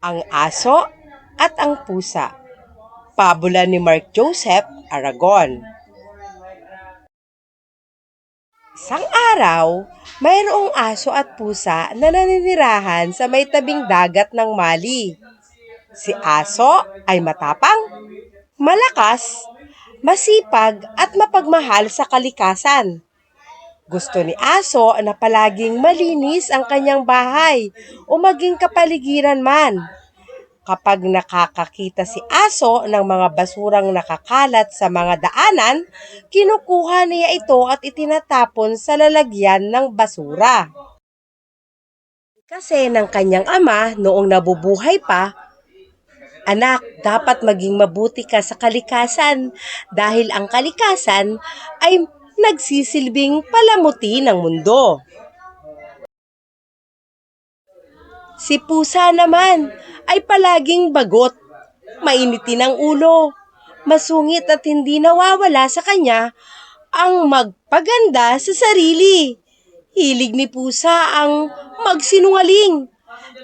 Ang Aso at ang Pusa Pabula ni Mark Joseph Aragon Isang araw, mayroong aso at pusa na naninirahan sa may tabing dagat ng Mali. Si aso ay matapang, malakas, masipag at mapagmahal sa kalikasan. Gusto ni aso na palaging malinis ang kanyang bahay o maging kapaligiran man. Kapag nakakakita si aso ng mga basurang nakakalat sa mga daanan, kinukuha niya ito at itinatapon sa lalagyan ng basura. Kasi ng kanyang ama noong nabubuhay pa, Anak, dapat maging mabuti ka sa kalikasan dahil ang kalikasan ay nagsisilbing palamuti ng mundo. Si pusa naman ay palaging bagot, mainitin ang ulo, masungit at hindi nawawala sa kanya ang magpaganda sa sarili. Hilig ni pusa ang magsinungaling.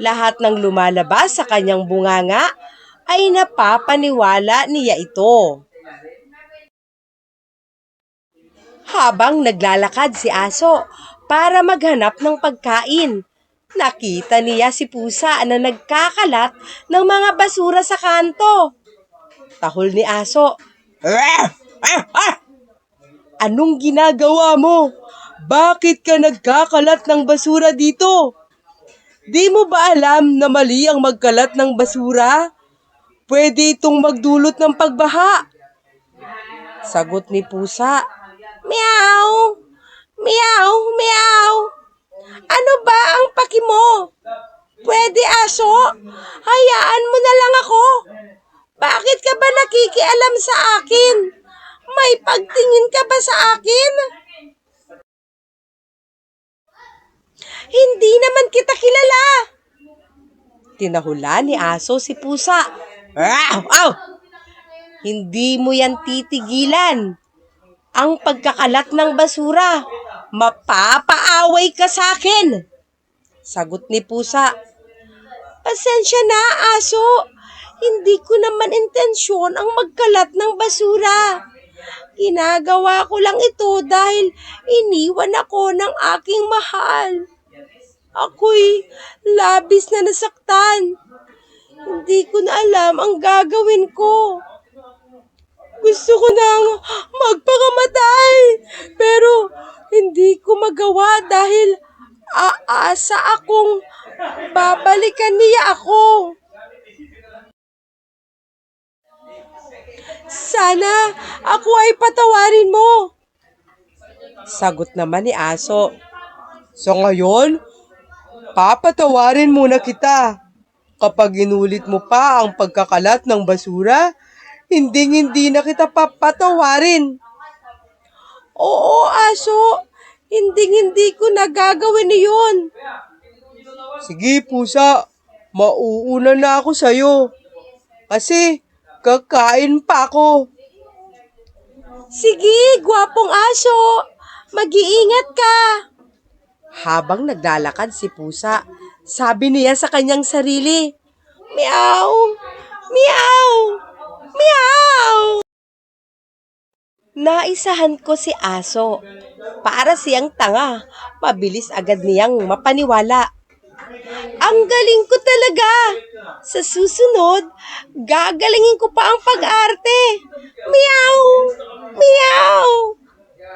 Lahat ng lumalabas sa kanyang bunganga ay napapaniwala niya ito. Habang naglalakad si aso para maghanap ng pagkain, nakita niya si pusa na nagkakalat ng mga basura sa kanto. Tahol ni aso, "Ah! Ah! Ah! Anong ginagawa mo? Bakit ka nagkakalat ng basura dito? Di mo ba alam na mali ang magkalat ng basura? Pwede itong magdulot ng pagbaha. Sagot ni pusa, Meow! Meow! Meow! Ano ba ang paki mo? Pwede aso? Hayaan mo na lang ako. Bakit ka ba nakikialam sa akin? May pagtingin ka ba sa akin? Hindi naman kita kilala. Tinahula ni aso si pusa. Aw! Aw! Hindi mo yan titigilan. Ang pagkakalat ng basura. Mapapaaway ka sa akin. Sagot ni pusa. Pasensya na, aso. Hindi ko naman intensyon ang magkalat ng basura. Ginagawa ko lang ito dahil iniwan ako ng aking mahal. Ako'y labis na nasaktan. Hindi ko na alam ang gagawin ko. Gusto ko nang magpakamatay. Pero hindi ko magawa dahil aasa akong babalikan niya ako. Sana ako ay patawarin mo. Sagot naman ni Aso. Sa ngayon, papatawarin muna kita. Kapag inulit mo pa ang pagkakalat ng basura, hindi hindi na kita papatawarin. Oo, aso. Hindi hindi ko nagagawin iyon. Sige, pusa. Mauuna na ako sa'yo. Kasi, kakain pa ako. Sige, gwapong aso. Mag-iingat ka. Habang naglalakad si pusa, sabi niya sa kanyang sarili, Meow! Meow! Meow! Naisahan ko si aso. Para siyang tanga. Mabilis agad niyang mapaniwala. Ang galing ko talaga. Sa susunod, gagalingin ko pa ang pag-arte. Meow! Meow!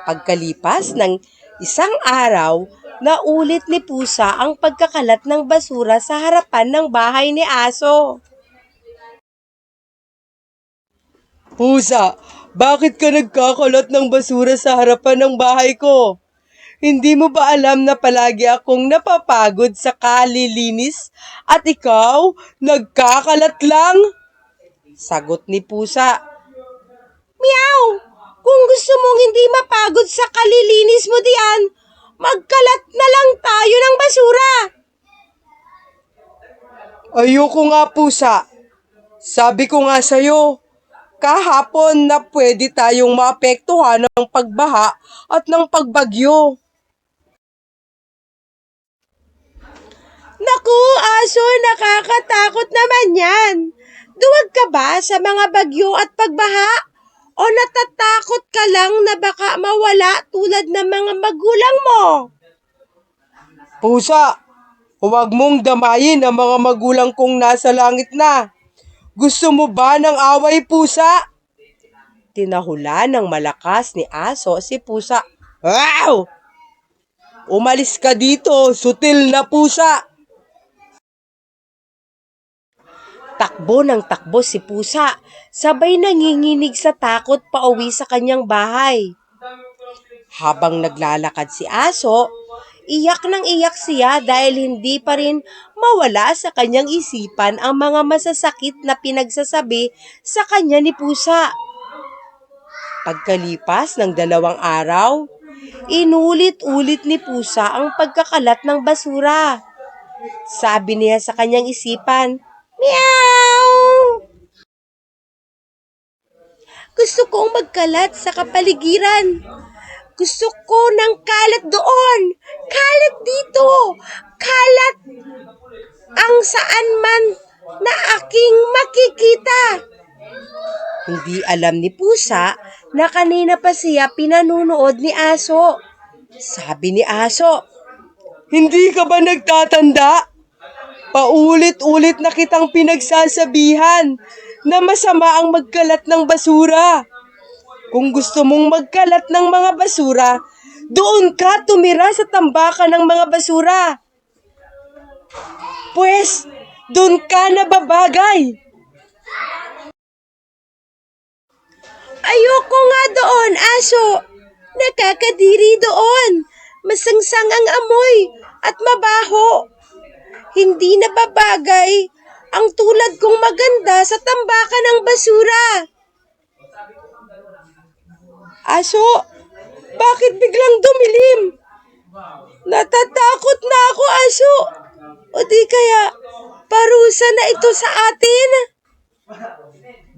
Pagkalipas ng isang araw, naulit ni Pusa ang pagkakalat ng basura sa harapan ng bahay ni Aso. Pusa, bakit ka nagkakalat ng basura sa harapan ng bahay ko? Hindi mo ba alam na palagi akong napapagod sa kalilinis at ikaw nagkakalat lang? Sagot ni Pusa. Meow! Kung gusto mong hindi mapagod sa kalilinis mo diyan, magkalat na lang tayo ng basura. Ayoko nga pusa. Sabi ko nga sa'yo, kahapon na pwede tayong maapektuhan ng pagbaha at ng pagbagyo. Naku, aso, nakakatakot naman yan. Duwag ka ba sa mga bagyo at pagbaha? O natatakot ka lang na baka mawala tulad ng mga magulang mo? Pusa, huwag mong damayin ang mga magulang kong nasa langit na. Gusto mo ba ng away, pusa? Tinahula ng malakas ni aso si pusa. Wow! Umalis ka dito, sutil na pusa! Takbo ng takbo si pusa, sabay nanginginig sa takot pauwi sa kanyang bahay. Habang naglalakad si aso, iyak ng iyak siya dahil hindi pa rin mawala sa kanyang isipan ang mga masasakit na pinagsasabi sa kanya ni pusa. Pagkalipas ng dalawang araw, inulit-ulit ni pusa ang pagkakalat ng basura. Sabi niya sa kanyang isipan, Meow! Gusto kong magkalat sa kapaligiran. Gusto ko ng kalat doon. Kalat dito. Kalat ang saan man na aking makikita. Hindi alam ni Pusa na kanina pa siya pinanunood ni Aso. Sabi ni Aso, Hindi ka ba nagtatanda? Paulit-ulit na kitang pinagsasabihan na masama ang magkalat ng basura. Kung gusto mong magkalat ng mga basura, doon ka tumira sa tambakan ng mga basura. Pwes, doon ka nababagay. Ayoko nga doon, aso. Nakakadiri doon. Masangsang ang amoy at mabaho. Hindi na babagay ang tulad kong maganda sa tambakan ng basura. Aso, bakit biglang dumilim? Natatakot na ako, aso. O di kaya, parusa na ito sa atin.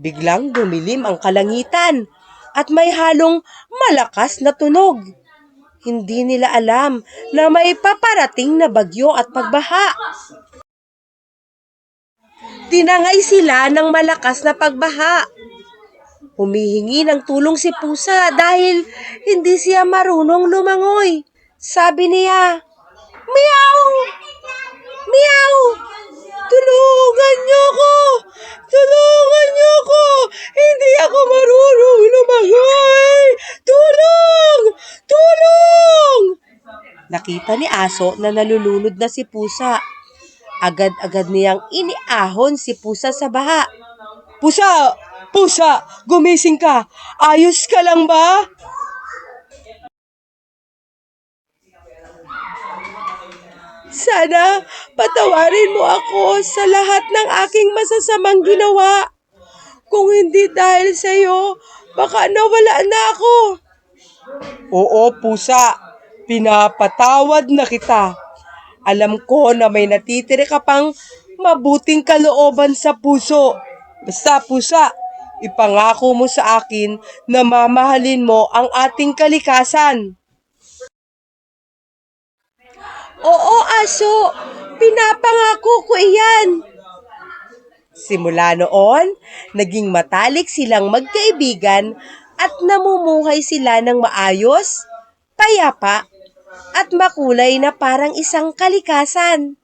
Biglang dumilim ang kalangitan at may halong malakas na tunog. Hindi nila alam na may paparating na bagyo at pagbaha. Tinangay sila ng malakas na pagbaha. Humihingi ng tulong si Pusa dahil hindi siya marunong lumangoy. Sabi niya, Meow! Meow! Tulungan niyo ko! Tulungan niyo ko! Hindi ako marunong lumangoy! Tulong! Tulong! Nakita ni Aso na nalulunod na si Pusa. Agad-agad niyang iniahon si Pusa sa baha. Pusa! Pusa! Gumising ka! Ayos ka lang ba? Sana patawarin mo ako sa lahat ng aking masasamang ginawa. Kung hindi dahil sa iyo, baka nawala na ako. Oo, pusa. Pinapatawad na kita. Alam ko na may natitiri ka pang mabuting kalooban sa puso. Basta, pusa, ipangako mo sa akin na mamahalin mo ang ating kalikasan. Oo, aso. Pinapangako ko iyan. Simula noon, naging matalik silang magkaibigan at namumuhay sila ng maayos, payapa, at makulay na parang isang kalikasan.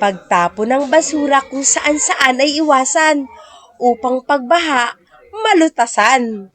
Pagtapo ng basura kung saan-saan ay iwasan upang pagbaha malutasan.